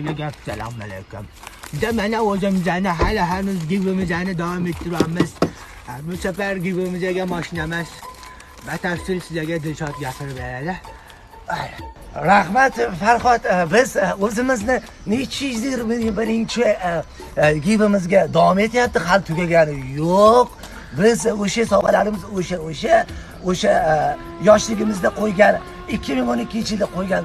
Gel selamünaleyküm. Demene hocamızane hala henüz gibimizane devam ettirmemiz. Bu sefer gibimize maşinemez. Batafsil sizlere dilşat getirib beradi. Rahmet Farhod, e, biz e, o'zimizni necha yildir birinchi e, gibimizga davom etyapti, hal tugagani yok. Biz sabahlarımız o'sha sovg'alarimiz o'sha o'sha o'sha yoshligimizda qo'ygan 2012-yilda koygen.